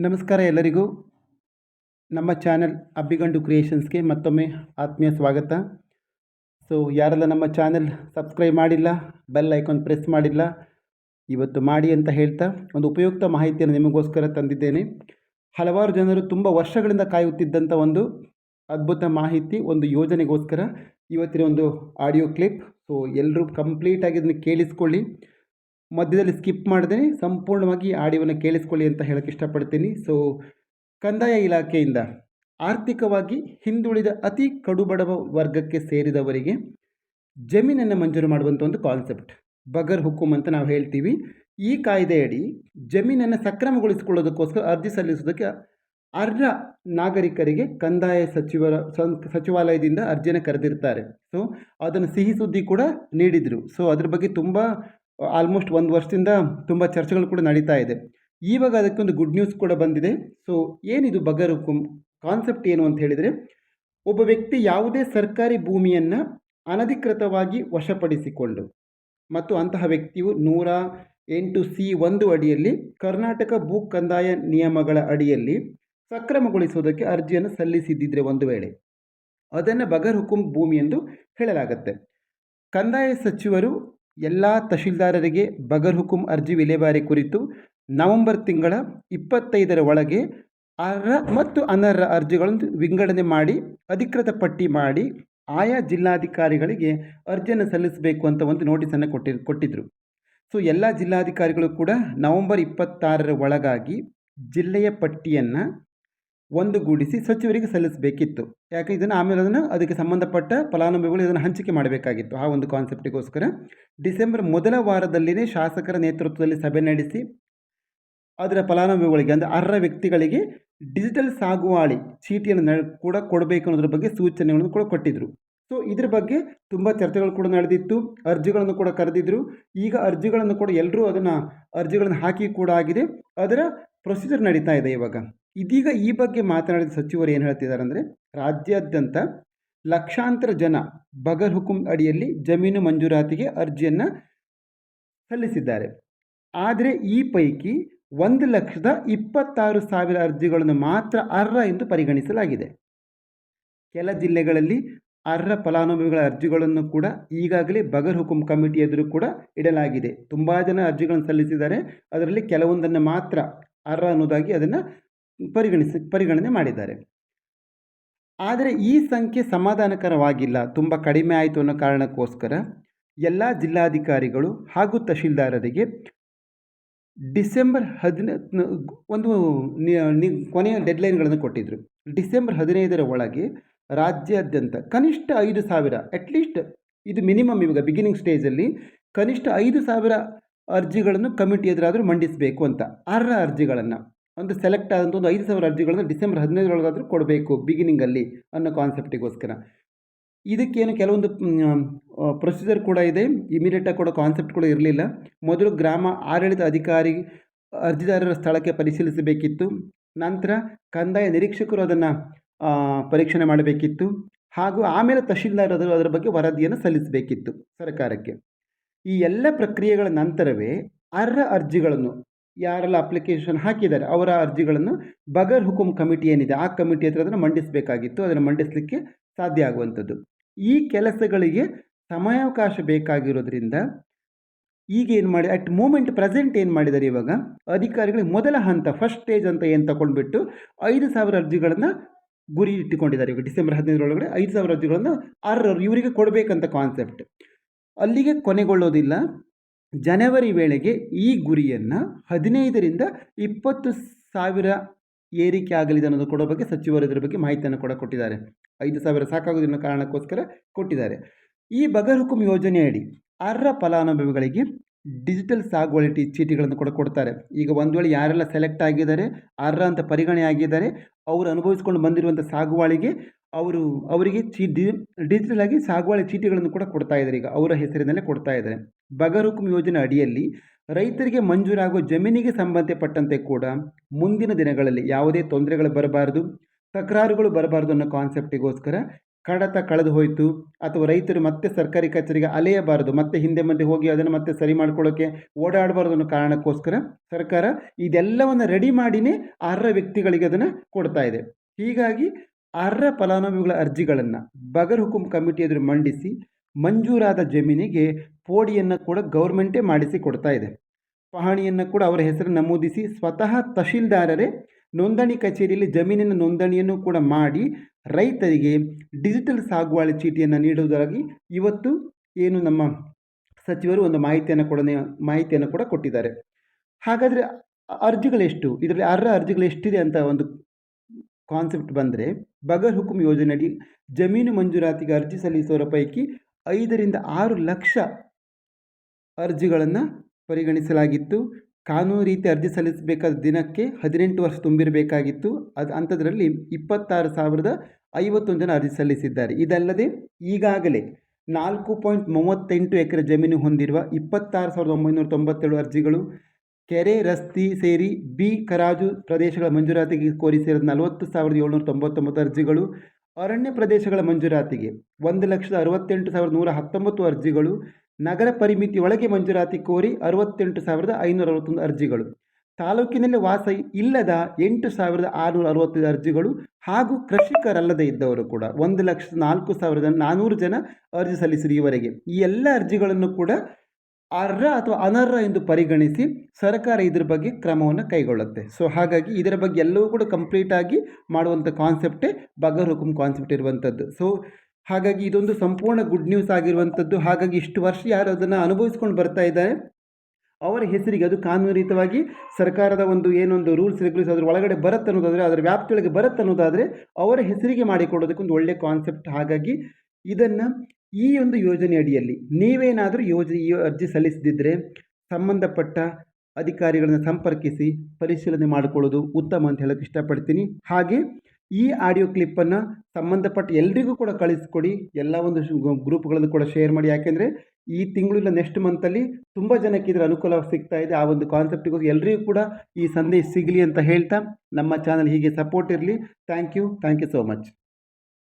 ನಮಸ್ಕಾರ ಎಲ್ಲರಿಗೂ. ನಮ್ಮ ಚಾನೆಲ್ ಅಬ್ಬಿಗಂಡು ಕ್ರಿಯೇಷನ್ಸ್ಗೆ ಮತ್ತೊಮ್ಮೆ ಆತ್ಮೀಯ ಸ್ವಾಗತ. ಸೊ, ಯಾರೆಲ್ಲ ನಮ್ಮ ಚಾನೆಲ್ ಸಬ್ಸ್ಕ್ರೈಬ್ ಮಾಡಿಲ್ಲ, ಬೆಲ್ ಐಕಾನ್ ಪ್ರೆಸ್ ಮಾಡಿಲ್ಲ, ಇವತ್ತು ಮಾಡಿ ಅಂತ ಹೇಳ್ತಾ ಒಂದು ಉಪಯುಕ್ತ ಮಾಹಿತಿಯನ್ನು ನಿಮಗೋಸ್ಕರ ತಂದಿದ್ದೇನೆ. ಹಲವಾರು ಜನರು ತುಂಬ ವರ್ಷಗಳಿಂದ ಕಾಯುತ್ತಿದ್ದಂಥ ಒಂದು ಅದ್ಭುತ ಮಾಹಿತಿ, ಒಂದು ಯೋಜನೆಗೋಸ್ಕರ ಇವತ್ತಿನ ಒಂದು ಆಡಿಯೋ ಕ್ಲಿಪ್. ಸೊ ಎಲ್ಲರೂ ಕಂಪ್ಲೀಟಾಗಿ ಇದನ್ನು ಕೇಳಿಸ್ಕೊಳ್ಳಿ. ಮಧ್ಯದಲ್ಲಿ ಸ್ಕಿಪ್ ಮಾಡದೆ ಸಂಪೂರ್ಣವಾಗಿ ಆಡಿಯೋವನ್ನು ಕೇಳಿಸ್ಕೊಳ್ಳಿ ಅಂತ ಹೇಳಕ್ಕೆ ಇಷ್ಟಪಡ್ತೀನಿ. ಸೊ ಕಂದಾಯ ಇಲಾಖೆಯಿಂದ ಆರ್ಥಿಕವಾಗಿ ಹಿಂದುಳಿದ ಅತಿ ಕಡುಬಡವ ವರ್ಗಕ್ಕೆ ಸೇರಿದವರಿಗೆ ಜಮೀನನ್ನು ಮಂಜೂರು ಮಾಡುವಂಥ ಒಂದು ಕಾನ್ಸೆಪ್ಟ್ ಬಗರ್ ಹುಕುಮ್ ಅಂತ ನಾವು ಹೇಳ್ತೀವಿ. ಈ ಕಾಯ್ದೆಯಡಿ ಜಮೀನನ್ನು ಸಕ್ರಮಗೊಳಿಸಿಕೊಳ್ಳೋದಕ್ಕೋಸ್ಕರ ಅರ್ಜಿ ಸಲ್ಲಿಸೋದಕ್ಕೆ ಅರ್ಹ ನಾಗರಿಕರಿಗೆ ಕಂದಾಯ ಸಚಿವರ, ಸಚಿವಾಲಯದಿಂದ ಅರ್ಜಿಯನ್ನು ಕರೆದಿರ್ತಾರೆ. ಸೊ ಅದನ್ನು ಸಿಹಿ ಸುದ್ದಿ ಕೂಡ ನೀಡಿದರು. ಸೊ ಅದ್ರ ಬಗ್ಗೆ ತುಂಬ ಆಲ್ಮೋಸ್ಟ್ ಒಂದು ವರ್ಷದಿಂದ ತುಂಬ ಚರ್ಚೆಗಳು ಕೂಡ ನಡೀತಾ ಇದೆ. ಇವಾಗ ಅದಕ್ಕೊಂದು ಗುಡ್ ನ್ಯೂಸ್ ಕೂಡ ಬಂದಿದೆ. ಸೊ ಏನಿದು ಬಗರ್ ಹುಕುಂ ಕಾನ್ಸೆಪ್ಟ್ ಏನು ಅಂತ ಹೇಳಿದರೆ, ಒಬ್ಬ ವ್ಯಕ್ತಿ ಯಾವುದೇ ಸರ್ಕಾರಿ ಭೂಮಿಯನ್ನು ಅನಧಿಕೃತವಾಗಿ ವಶಪಡಿಸಿಕೊಂಡು ಮತ್ತು ಅಂತಹ ವ್ಯಕ್ತಿಯು ನೂರ ಎಂಟು ಸಿ ಒಂದು ಅಡಿಯಲ್ಲಿ ಕರ್ನಾಟಕ ಭೂ ಕಂದಾಯ ನಿಯಮಗಳ ಅಡಿಯಲ್ಲಿ ಸಕ್ರಮಗೊಳಿಸುವುದಕ್ಕೆ ಅರ್ಜಿಯನ್ನು ಸಲ್ಲಿಸಿದ್ದಿದ್ರೆ ಒಂದು ವೇಳೆ. ಅದನ್ನು ಬಗರ್ ಹುಕುಂ ಭೂಮಿ ಎಂದು ಹೇಳಲಾಗುತ್ತೆ. ಕಂದಾಯ ಸಚಿವರು ಎಲ್ಲ ತಹಶೀಲ್ದಾರರಿಗೆ ಬಗರ್ ಹುಕುಂ ಅರ್ಜಿ ವಿಲೇವಾರಿ ಕುರಿತು ನವೆಂಬರ್ ತಿಂಗಳ ಇಪ್ಪತ್ತೈದರ ಒಳಗೆ ಅರ್ಹ ಮತ್ತು ಅನರ್ಹ ಅರ್ಜಿಗಳನ್ನು ವಿಂಗಡಣೆ ಮಾಡಿ, ಅಧಿಕೃತ ಪಟ್ಟಿ ಮಾಡಿ, ಆಯಾ ಜಿಲ್ಲಾಧಿಕಾರಿಗಳಿಗೆ ಅರ್ಜಿಯನ್ನು ಸಲ್ಲಿಸಬೇಕು ಅಂತ ಒಂದು ನೋಟಿಸನ್ನು ಕೊಟ್ಟಿ ಕೊಟ್ಟಿದ್ದರು ಸೊ, ಎಲ್ಲ ಜಿಲ್ಲಾಧಿಕಾರಿಗಳು ಕೂಡ ನವೆಂಬರ್ ಇಪ್ಪತ್ತಾರರ ಒಳಗಾಗಿ ಜಿಲ್ಲೆಯ ಪಟ್ಟಿಯನ್ನು ಒಂದುಗೂಡಿಸಿ ಸಚಿವರಿಗೆ ಸಲ್ಲಿಸಬೇಕಿತ್ತು. ಯಾಕೆ ಇದನ್ನು ಆಮೇಲೆ ಅದನ್ನು ಅದಕ್ಕೆ ಸಂಬಂಧಪಟ್ಟ ಫಲಾನುಭವಿಗಳು ಇದನ್ನು ಹಂಚಿಕೆ ಮಾಡಬೇಕಾಗಿತ್ತು. ಆ ಒಂದು ಕಾನ್ಸೆಪ್ಟಿಗೋಸ್ಕರ ಡಿಸೆಂಬರ್ ಮೊದಲ ವಾರದಲ್ಲಿನೇ ಶಾಸಕರ ನೇತೃತ್ವದಲ್ಲಿ ಸಭೆ ನಡೆಸಿ ಅದರ ಫಲಾನುಭವಿಗಳಿಗೆ ಅಂದರೆ ಅರ್ಹ ವ್ಯಕ್ತಿಗಳಿಗೆ ಡಿಜಿಟಲ್ ಸಾಗುವಾಳಿ ಚೀಟಿಯನ್ನು ಕೂಡ ಕೊಡಬೇಕು ಅನ್ನೋದ್ರ ಬಗ್ಗೆ ಸೂಚನೆಗಳನ್ನು ಕೂಡ ಕೊಟ್ಟಿದ್ದರು ಸೊ, ಇದ್ರ ಬಗ್ಗೆ ತುಂಬ ಚರ್ಚೆಗಳು ಕೂಡ ನಡೆದಿತ್ತು. ಅರ್ಜಿಗಳನ್ನು ಕೂಡ ಕರೆದಿದ್ದರು ಈಗ ಅರ್ಜಿಗಳನ್ನು ಕೂಡ ಎಲ್ಲರೂ ಅದನ್ನು ಅರ್ಜಿಗಳನ್ನು ಹಾಕಿ ಕೂಡ ಆಗಿದೆ. ಅದರ ಪ್ರೊಸೀಜರ್ ನಡೀತಾ ಇದೆ ಇವಾಗ. ಇದೀಗ ಈ ಬಗ್ಗೆ ಮಾತನಾಡಿದ ಸಚಿವರು ಏನು ಹೇಳ್ತಿದ್ದಾರೆ ಅಂದರೆ, ರಾಜ್ಯಾದ್ಯಂತ ಲಕ್ಷಾಂತರ ಜನ ಬಗರ್ ಹುಕುಂ ಅಡಿಯಲ್ಲಿ ಜಮೀನು ಮಂಜೂರಾತಿಗೆ ಅರ್ಜಿಯನ್ನು ಸಲ್ಲಿಸಿದ್ದಾರೆ. ಆದರೆ ಈ ಪೈಕಿ ಒಂದು ಲಕ್ಷದ ಇಪ್ಪತ್ತಾರು ಸಾವಿರ ಅರ್ಜಿಗಳನ್ನು ಮಾತ್ರ ಅರ್ಹ ಎಂದು ಪರಿಗಣಿಸಲಾಗಿದೆ. ಕೆಲ ಜಿಲ್ಲೆಗಳಲ್ಲಿ ಅರ್ಹ ಫಲಾನುಭವಿಗಳ ಅರ್ಜಿಗಳನ್ನು ಕೂಡ ಈಗಾಗಲೇ ಬಗರ್ ಹುಕುಂ ಕಮಿಟಿ ಎದುರು ಕೂಡ ಇಡಲಾಗಿದೆ. ತುಂಬ ಜನ ಅರ್ಜಿಗಳನ್ನು ಸಲ್ಲಿಸಿದ್ದಾರೆ. ಅದರಲ್ಲಿ ಕೆಲವೊಂದನ್ನು ಮಾತ್ರ ಅರ್ಹ ಅನ್ನೋದಾಗಿ ಅದನ್ನು ಪರಿಗಣಿಸಿ, ಪರಿಗಣನೆ ಮಾಡಿದ್ದಾರೆ. ಆದರೆ ಈ ಸಂಖ್ಯೆ ಸಮಾಧಾನಕರವಾಗಿಲ್ಲ. ತುಂಬ ಕಡಿಮೆ ಆಯಿತು ಅನ್ನೋ ಕಾರಣಕ್ಕೋಸ್ಕರ ಎಲ್ಲ ಜಿಲ್ಲಾಧಿಕಾರಿಗಳು ಹಾಗೂ ತಹಶೀಲ್ದಾರರಿಗೆ ಡಿಸೆಂಬರ್ ಹದಿನ ಒಂದು ಕೊನೆಯ ಡೆಡ್ಲೈನ್ಗಳನ್ನು ಕೊಟ್ಟಿದ್ದರು ಡಿಸೆಂಬರ್ ಹದಿನೈದರ ಒಳಗೆ ರಾಜ್ಯಾದ್ಯಂತ ಕನಿಷ್ಠ ಐದು ಸಾವಿರ ಅಟ್ಲೀಸ್ಟ್ ಇದು ಮಿನಿಮಮ್ ಇವಾಗ ಬಿಗಿನಿಂಗ್ ಸ್ಟೇಜಲ್ಲಿ ಕನಿಷ್ಠ ಐದು ಸಾವಿರ ಅರ್ಜಿಗಳನ್ನು ಕಮಿಟಿ ಎದುರಾದರೂ ಮಂಡಿಸಬೇಕು ಅಂತ. ಅರ್ಹ ಅರ್ಜಿಗಳನ್ನು. ಒಂದು ಸೆಲೆಕ್ಟ್ ಆದಂಥ ಒಂದು ಐದು ಸಾವಿರ ಅರ್ಜಿಗಳನ್ನು ಡಿಸೆಂಬರ್ ಹದಿನೈದರೊಳಗಾದರೂ ಕೊಡಬೇಕು ಬಿಗಿನಿಂಗಲ್ಲಿ ಅನ್ನೋ ಕಾನ್ಸೆಪ್ಟಿಗೋಸ್ಕರ ಇದಕ್ಕೇನು ಕೆಲವೊಂದು ಪ್ರೊಸೀಜರ್ ಕೂಡ ಇದೆ. ಇಮಿಡಿಯೇಟಾಗಿ ಕೊಡೋ ಕಾನ್ಸೆಪ್ಟ್ ಕೂಡ ಇರಲಿಲ್ಲ. ಮೊದಲು ಗ್ರಾಮ ಆಡಳಿತ ಅಧಿಕಾರಿ, ಅರ್ಜಿದಾರರ ಸ್ಥಳಕ್ಕೆ ಪರಿಶೀಲಿಸಬೇಕಿತ್ತು. ನಂತರ ಕಂದಾಯ ನಿರೀಕ್ಷಕರು ಅದನ್ನು ಪರೀಕ್ಷಣೆ ಮಾಡಬೇಕಿತ್ತು. ಹಾಗೂ ಆಮೇಲೆ ತಹಶೀಲ್ದಾರ್ ಅದರ ಅದರ ಬಗ್ಗೆ ವರದಿಯನ್ನು ಸಲ್ಲಿಸಬೇಕಿತ್ತು ಸರ್ಕಾರಕ್ಕೆ. ಈ ಎಲ್ಲ ಪ್ರಕ್ರಿಯೆಗಳ ನಂತರವೇ ಅರ್ಹ ಅರ್ಜಿಗಳನ್ನು ಯಾರೆಲ್ಲ ಅಪ್ಲಿಕೇಶನ್ ಹಾಕಿದ್ದಾರೆ, ಅವರ ಅರ್ಜಿಗಳನ್ನು ಬಗರ್ ಹುಕುಂ ಕಮಿಟಿ ಏನಿದೆ, ಆ ಕಮಿಟಿ ಹತ್ರ ಅದನ್ನು ಮಂಡಿಸಬೇಕಾಗಿತ್ತು, ಅದನ್ನು ಮಂಡಿಸಲಿಕ್ಕೆ ಸಾಧ್ಯ ಆಗುವಂಥದ್ದು. ಈ ಕೆಲಸಗಳಿಗೆ ಸಮಯಾವಕಾಶ ಬೇಕಾಗಿರೋದ್ರಿಂದ ಈಗ ಏನು ಮಾಡಿ ಅಟ್ ಮೂಮೆಂಟ್ ಪ್ರೆಸೆಂಟ್ ಏನು ಮಾಡಿದ್ದಾರೆ ಇವಾಗ, ಅಧಿಕಾರಿಗಳಿಗೆ ಮೊದಲ ಹಂತ ಫಸ್ಟ್ ಸ್ಟೇಜ್ ಅಂತ ಏನು ತಗೊಂಡ್ಬಿಟ್ಟು ಐದು ಸಾವಿರ ಅರ್ಜಿಗಳನ್ನು ಗುರಿ ಇಟ್ಟುಕೊಂಡಿದ್ದಾರೆ ಇವಾಗ ಡಿಸೆಂಬರ್ ಹದಿನೈದರೊಳಗಡೆ ಐದು ಸಾವಿರ ಅರ್ಜಿಗಳನ್ನು ಅರ್ಹರು ಇವರಿಗೆ ಕೊಡಬೇಕಂತ ಕಾನ್ಸೆಪ್ಟ್ ಅಲ್ಲಿಗೆ ಕೊನೆಗೊಳ್ಳೋದಿಲ್ಲ. ಜನವರಿ ವೇಳೆಗೆ ಈ ಗುರಿಯನ್ನು ಹದಿನೈದರಿಂದ ಇಪ್ಪತ್ತು ಸಾವಿರ ಏರಿಕೆ ಆಗಲಿದೆ ಅನ್ನೋದು ಕೊಡೋ ಬಗ್ಗೆ ಸಚಿವರು ಇದರ ಬಗ್ಗೆ ಮಾಹಿತಿಯನ್ನು ಕೂಡ ಕೊಟ್ಟಿದ್ದಾರೆ. ಐದು ಸಾವಿರ ಸಾಕಾಗೋದಿನ್ನ ಕಾರಣಕ್ಕೋಸ್ಕರ ಕೊಟ್ಟಿದ್ದಾರೆ. ಈ ಬಗರ್ ಹುಕುಂ ಯೋಜನೆಯಡಿ ಅರ್ಹ ಫಲಾನುಭವಿಗಳಿಗೆ ಡಿಜಿಟಲ್ ಸಾಗುವಳಿ ಚೀಟಿಗಳನ್ನು ಕೂಡ ಕೊಡ್ತಾರೆ. ಈಗ ಒಂದು ವೇಳೆ ಯಾರೆಲ್ಲ ಸೆಲೆಕ್ಟ್ ಆಗಿದ್ದಾರೆ, ಅರ್ಹ ಅಂತ ಪರಿಗಣನೆ ಆಗಿದ್ದಾರೆ, ಅವರು ಅನುಭವಿಸ್ಕೊಂಡು ಬಂದಿರುವಂಥ ಸಾಗುವಳಿಗೆ ಅವರು ಅವರಿಗೆ ಚೀ ಡಿಜಿಟಲ್ ಆಗಿ ಸಾಗುವಳಿ ಚೀಟಿಗಳನ್ನು ಕೂಡ ಕೊಡ್ತಾ ಇದ್ದಾರೆ. ಈಗ ಅವರ ಹೆಸರಿನಲ್ಲೇ ಕೊಡ್ತಾ ಇದ್ದಾರೆ. ಬಗರ್ ಹುಕುಂ ಯೋಜನೆ ಅಡಿಯಲ್ಲಿ ರೈತರಿಗೆ ಮಂಜೂರಾಗುವ ಜಮೀನಿಗೆ ಸಂಬಂಧಪಟ್ಟಂತೆ ಕೂಡ ಮುಂದಿನ ದಿನಗಳಲ್ಲಿ ಯಾವುದೇ ತೊಂದರೆಗಳು ಬರಬಾರದು, ತಕರಾರುಗಳು ಬರಬಾರದು ಅನ್ನೋ ಕಾನ್ಸೆಪ್ಟಿಗೋಸ್ಕರ ಕಡತ ಕಳೆದು ಹೋಯಿತು. ಅಥವಾ ರೈತರು ಮತ್ತೆ ಸರ್ಕಾರಿ ಕಚೇರಿಗೆ ಅಲೆಯಬಾರದು, ಮತ್ತೆ ಹಿಂದೆ ಮುಂದೆ ಹೋಗಿ ಅದನ್ನು ಮತ್ತೆ ಸರಿ ಮಾಡ್ಕೊಳ್ಳೋಕ್ಕೆ ಓಡಾಡಬಾರ್ದು ಅನ್ನೋ ಕಾರಣಕ್ಕೋಸ್ಕರ ಸರ್ಕಾರ ಇದೆಲ್ಲವನ್ನು ರೆಡಿ ಮಾಡಿನೇ ಅರ್ಹ ವ್ಯಕ್ತಿಗಳಿಗೆ ಅದನ್ನು ಕೊಡ್ತಾ ಇದೆ. ಹೀಗಾಗಿ ಅರ್ಹ ಫಲಾನುಭವಿಗಳ ಅರ್ಜಿಗಳನ್ನು ಬಗರ್ ಹುಕುಂ ಕಮಿಟಿ ಎದುರು ಮಂಡಿಸಿ ಮಂಜೂರಾದ ಜಮೀನಿಗೆ ಪೋಡಿಯನ್ನು ಕೂಡ ಗೌರ್ಮೆಂಟೇ ಮಾಡಿಸಿ ಕೊಡ್ತಾ ಇದೆ. ಪಹಣಿಯನ್ನು ಕೂಡ ಅವರ ಹೆಸರು ನಮೂದಿಸಿ ಸ್ವತಃ ತಹಶೀಲ್ದಾರರೇ ನೋಂದಣಿ ಕಚೇರಿಯಲ್ಲಿ ಜಮೀನಿನ ನೋಂದಣಿಯನ್ನು ಕೂಡ ಮಾಡಿ ರೈತರಿಗೆ ಡಿಜಿಟಲ್ ಸಾಗುವಳಿ ಚೀಟಿಯನ್ನು ನೀಡುವುದಾಗಿ ಇವತ್ತು ಏನು ನಮ್ಮ ಸಚಿವರು ಒಂದು ಮಾಹಿತಿಯನ್ನು ಕೂಡ ಮಾಹಿತಿಯನ್ನು ಕೂಡ ಕೊಟ್ಟಿದ್ದಾರೆ. ಹಾಗಾದರೆ ಅರ್ಜಿಗಳೆಷ್ಟು? ಇದರಲ್ಲಿ ಅರ್ಹ ಅರ್ಜಿಗಳು ಎಷ್ಟಿದೆ ಅಂತ ಒಂದು ಕಾನ್ಸೆಪ್ಟ್ ಬಂದರೆ ಬಗರ್ ಹುಕುಂ ಯೋಜನೆಯಡಿ ಜಮೀನು ಮಂಜೂರಾತಿಗೆ ಅರ್ಜಿ ಸಲ್ಲಿಸುವವರ ಪೈಕಿ ಐದರಿಂದ ಆರು ಲಕ್ಷ ಅರ್ಜಿಗಳನ್ನು ಪರಿಗಣಿಸಲಾಗಿತ್ತು. ಕಾನೂನು ರೀತಿ ಅರ್ಜಿ ಸಲ್ಲಿಸಬೇಕಾದ ದಿನಕ್ಕೆ ಹದಿನೆಂಟು ವರ್ಷ ತುಂಬಿರಬೇಕಾಗಿತ್ತು. ಅದು ಅಂಥದ್ರಲ್ಲಿ ಇಪ್ಪತ್ತಾರು ಸಾವಿರದ ಐವತ್ತೊಂದು ಜನ ಅರ್ಜಿ ಸಲ್ಲಿಸಿದ್ದಾರೆ. ಇದಲ್ಲದೆ ಈಗಾಗಲೇ ನಾಲ್ಕು ಪಾಯಿಂಟ್ ಮೂವತ್ತೆಂಟು ಎಕರೆ ಜಮೀನು ಹೊಂದಿರುವ ಇಪ್ಪತ್ತಾರು ಸಾವಿರದ ಒಂಬೈನೂರ ತೊಂಬತ್ತೇಳು ಅರ್ಜಿಗಳು, ಕೆರೆ, ರಸ್ತೆ ಸೇರಿ ಬಿ ಕರಾಜು ಪ್ರದೇಶಗಳ ಮಂಜೂರಾತಿಗೆ ಕೋರಿ ನಲವತ್ತು ಸಾವಿರದ ಏಳ್ನೂರ ತೊಂಬತ್ತೊಂಬತ್ತು ಅರ್ಜಿಗಳು ಅರಣ್ಯ ಪ್ರದೇಶಗಳ ಮಂಜೂರಾತಿಗೆ ಒಂದು ಲಕ್ಷದ ಅರವತ್ತೆಂಟು ಸಾವಿರದ ನೂರ ಹತ್ತೊಂಬತ್ತು ಅರ್ಜಿಗಳು, ನಗರ ಪರಿಮಿತಿ ಒಳಗೆ ಮಂಜೂರಾತಿ ಕೋರಿ ಅರವತ್ತೆಂಟು ಸಾವಿರದ ಐನೂರ ಅರವತ್ತೊಂದು ಅರ್ಜಿಗಳು, ತಾಲೂಕಿನಲ್ಲಿ ವಾಸ ಇಲ್ಲದ ಎಂಟು ಸಾವಿರದ ಆರುನೂರ ಅರವತ್ತೈದು ಅರ್ಜಿಗಳು ಹಾಗೂ ಕೃಷಿಕರಲ್ಲದೆ ಇದ್ದವರು ಕೂಡ ಒಂದು ಲಕ್ಷದ ನಾಲ್ಕು ಸಾವಿರದ ನಾನ್ನೂರು ಜನ ಅರ್ಜಿ ಸಲ್ಲಿಸಿದ ಈವರೆಗೆ ಈ ಎಲ್ಲ ಅರ್ಜಿಗಳನ್ನು ಕೂಡ ಅರ್ಹ ಅಥವಾ ಅನರ್ಹ ಎಂದು ಪರಿಗಣಿಸಿ ಸರ್ಕಾರ ಇದರ ಬಗ್ಗೆ ಕ್ರಮವನ್ನು ಕೈಗೊಳ್ಳುತ್ತೆ. ಸೊ ಹಾಗಾಗಿ ಇದರ ಬಗ್ಗೆ ಎಲ್ಲವೂ ಕೂಡ ಕಂಪ್ಲೀಟಾಗಿ ಮಾಡುವಂಥ ಕಾನ್ಸೆಪ್ಟೇ ಬಗರ್ ಹುಕುಂ ಕಾನ್ಸೆಪ್ಟ್ ಇರುವಂಥದ್ದು ಸೊ ಹಾಗಾಗಿ ಇದೊಂದು ಸಂಪೂರ್ಣ ಗುಡ್ ನ್ಯೂಸ್ ಆಗಿರುವಂಥದ್ದು ಹಾಗಾಗಿ ಇಷ್ಟು ವರ್ಷ ಯಾರು ಅದನ್ನು ಅನುಭವಿಸ್ಕೊಂಡು ಬರ್ತಾ ಇದ್ದಾರೆ, ಅವರ ಹೆಸರಿಗೆ ಅದು ಕಾನೂನಿತವಾಗಿ ಸರ್ಕಾರದ ಒಂದು ಏನೊಂದು ರೂಲ್ಸ್ ರೆಗ್ಯುಲೇಷನ್ ಅದರ ಒಳಗಡೆ ಬರುತ್ತೆ ಅನ್ನೋದಾದರೆ, ಅದರ ವ್ಯಾಪ್ತಿಯೊಳಗೆ ಬರುತ್ತೆ ಅನ್ನೋದಾದರೆ ಅವರ ಹೆಸರಿಗೆ ಮಾಡಿಕೊಡೋದಕ್ಕೊಂದು ಒಳ್ಳೆಯ ಕಾನ್ಸೆಪ್ಟ್ ಹಾಗಾಗಿ ಇದನ್ನು ಈ ಒಂದು ಯೋಜನೆ ಅಡಿಯಲ್ಲಿ ನೀವೇನಾದರೂ ಯೋಜನೆ ಅರ್ಜಿ ಸಲ್ಲಿಸದಿದ್ದರೆ ಸಂಬಂಧಪಟ್ಟ ಅಧಿಕಾರಿಗಳನ್ನು ಸಂಪರ್ಕಿಸಿ ಪರಿಶೀಲನೆ ಮಾಡಿಕೊಳ್ಳೋದು ಉತ್ತಮ ಅಂತ ಹೇಳೋಕ್ಕೆ ಇಷ್ಟಪಡ್ತೀನಿ. ಹಾಗೆ ಈ ಆಡಿಯೋ ಕ್ಲಿಪ್ಪನ್ನು ಸಂಬಂಧಪಟ್ಟ ಎಲ್ರಿಗೂ ಕೂಡ ಕಳಿಸ್ಕೊಡಿ. ಎಲ್ಲ ಒಂದು ಗ್ರೂಪ್ಗಳನ್ನು ಕೂಡ ಶೇರ್ ಮಾಡಿ. ಯಾಕೆಂದರೆ ಈ ತಿಂಗಳಿಲ್ಲ ನೆಕ್ಸ್ಟ್ ಮಂತಲ್ಲಿ ತುಂಬ ಜನಕ್ಕೆ ಇದರ ಅನುಕೂಲ ಸಿಗ್ತಾ ಇದೆ. ಆ ಒಂದು ಕಾನ್ಸೆಪ್ಟಿಗೋಸ್ಕರ ಎಲ್ರಿಗೂ ಕೂಡ ಈ ಸಂದೇಶ ಸಿಗಲಿ ಅಂತ ಹೇಳ್ತಾ ನಮ್ಮ ಚಾನಲ್ ಹೀಗೆ ಸಪೋರ್ಟ್ ಇರಲಿ. Thank you. Thank you so much.